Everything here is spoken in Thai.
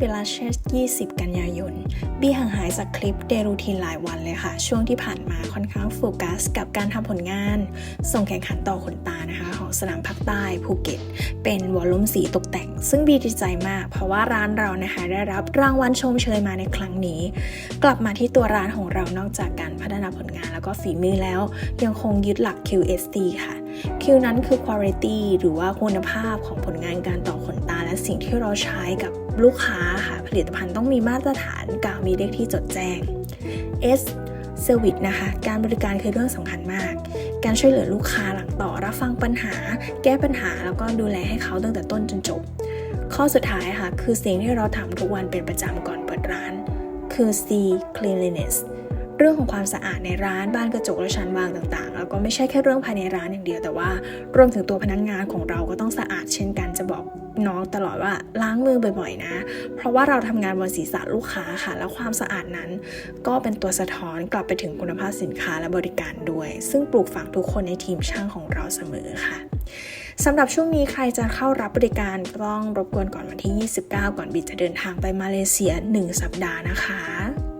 เวลาเชส20 กันยายน บี้ห่างหายจากคลิปเดรูทีนหลายวันเลยค่ะ ช่วงที่ผ่านมาค่อนข้างโฟกัส กับการทำผลงาน ส่งแข่งขันต่อขนตานะคะ ของสนามภาคใต้ภูเก็ต เป็นวอลลุ่มสีตกแต่ง ซึ่งบีดีใจมาก เพราะว่าร้านเรานะคะ ได้รับรางวัลชมเชยมาในครั้งนี้ กลับมาที่ตัวร้านของเรานอกจากการพัฒนาผลงานแล้วก็ฝีมือแล้ว ยังคงยึดหลัก QST ค่ะ Q นั้นคือ quality หรือว่าคุณภาพของผลงานการต่อขนตา และสิ่งที่เราใช้กับลูกค้าค่ะ ผลิตภัณฑ์ต้องมีมาตรฐานกาวมีเลขที่จดแจ้ง S Service นะคะ การบริการคือเรื่องสำคัญมาก การช่วยเหลือลูกค้าหลังต่อรับฟังปัญหา แก้ปัญหาแล้วก็ดูแลให้เขาตั้งแต่ต้นจนจบ ข้อสุดท้ายค่ะ คือสิ่งที่เราทำทุกวันเป็นประจำก่อนเปิดร้าน คือ C cleanliness เรื่องของความสะอาดในร้านบ้านกระจกและชั้นวางต่างๆ แล้วก็ไม่ใช่แค่เรื่องภายในร้านอย่างเดียว แต่ว่ารวมถึงตัวพนักงงานของเราก็ต้องสะอาดเช่นกันจะบอกน้องตลอดว่าล้างมือบ่อยๆนะ เพราะว่าเราทำงานบนศีรษะลูกค้าค่ะ แล้วความสะอาดนั้น ก็เป็นตัวสะท้อนกลับไปถึงคุณภาพสินค้าและบริการด้วย ซึ่งปลูกฝังทุกคนในทีมช่างของเราเสมอค่ะสำหรับช่วงนี้ใครจะเข้ารับบริการก็ต้องรบกวนก่อนวันที่ 29 ก่อนบิดจะเดินทางไปมาเลเซีย 1 สัปดาห์นะคะ